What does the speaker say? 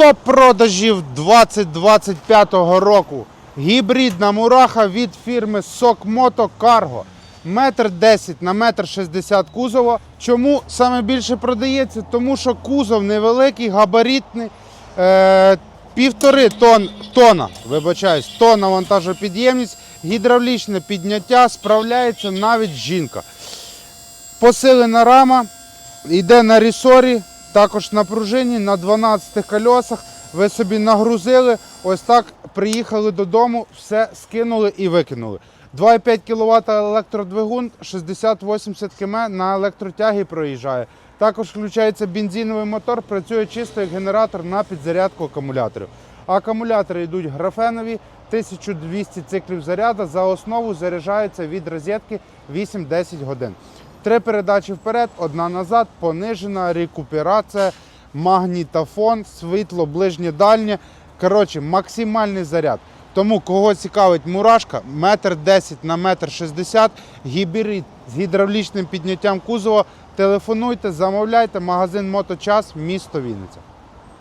Топ продажів 2025 року. Гібридна мураха від фірми Сокмото Cargo. Метр 10 на метр 60 кузова. Чому саме більше продається? Тому що кузов невеликий, габаритний. Е, півтори тон, тона, вибачаюсь, тонна вантажопідємність, гідравлічне підняття, справляється навіть жінка. Посилена рама, йде на рісорі, також на пружині, на 12 колесах. Ви собі нагрузили, ось так приїхали додому, все скинули і викинули. 2,5 кВт електродвигун, 60-80 км на електротягі проїжджає. Також включається бензиновий мотор, працює чисто як генератор на підзарядку акумуляторів. Акумулятори йдуть графенові, 1200 циклів заряду. За основу заряджаються від розетки 8-10 годин. Три передачі вперед, одна назад, понижена рекуперація, магнітофон, світло, ближнє дальнє. Коротше, максимальний заряд. Тому кого цікавить мурашка, метр 10 на метр 60, гібрид з гідравлічним підняттям кузова. Телефонуйте, замовляйте, магазин Моточас, місто Вінниця.